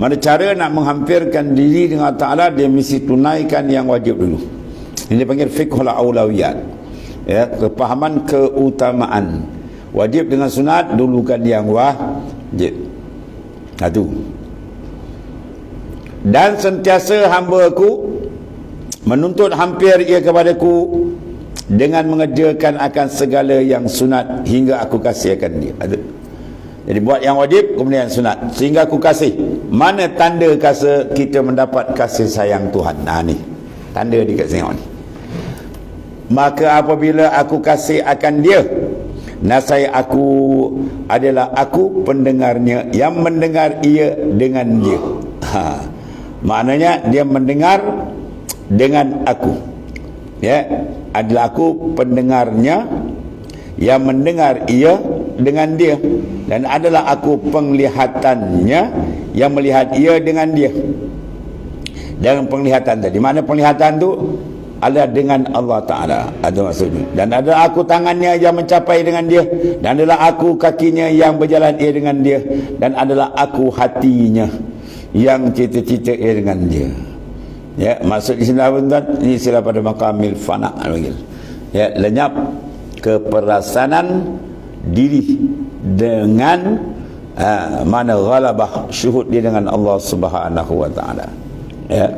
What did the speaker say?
mana cara nak menghampirkan diri dengan Ta'ala dia mesti tunaikan yang wajib dulu. Ini dipanggil fiqhul awlawiyat ya, kepahaman keutamaan. Wajib dengan sunat dulukan yang wajib. Satu. Dan sentiasa hamba aku menuntut hampir ia kepadaku dengan mengerjakan akan segala yang sunat hingga aku kasih akan dia. Ada jadi buat yang wajib kemudian sunat. Sehingga aku kasih mana tanda kasa kita mendapat kasih sayang Tuhan? Nah ni. Tanda di kat tengok ni. Maka apabila aku kasih akan dia nasai aku adalah aku pendengarnya yang mendengar ia dengan dia. Ha. maknanya dia mendengar dengan aku. Ya adalah aku pendengarnya yang mendengar ia dengan dia. Dan adalah aku penglihatannya yang melihat ia dengan dia. Dengan penglihatan tadi. Mana penglihatan tu adalah dengan Allah Ta'ala. Ada maksudnya. Dan adalah aku tangannya yang mencapai dengan dia. Dan adalah aku kakinya yang berjalan ia dengan dia. Dan adalah aku hatinya yang cita-cita ia dengan dia. Ya maksud di sini apa tuan? Ini sila pada makamil fana ya lenyap keperasanan diri dengan uh, mana ghalabah syuhud dia dengan Allah Subhanahu wa taala. Ya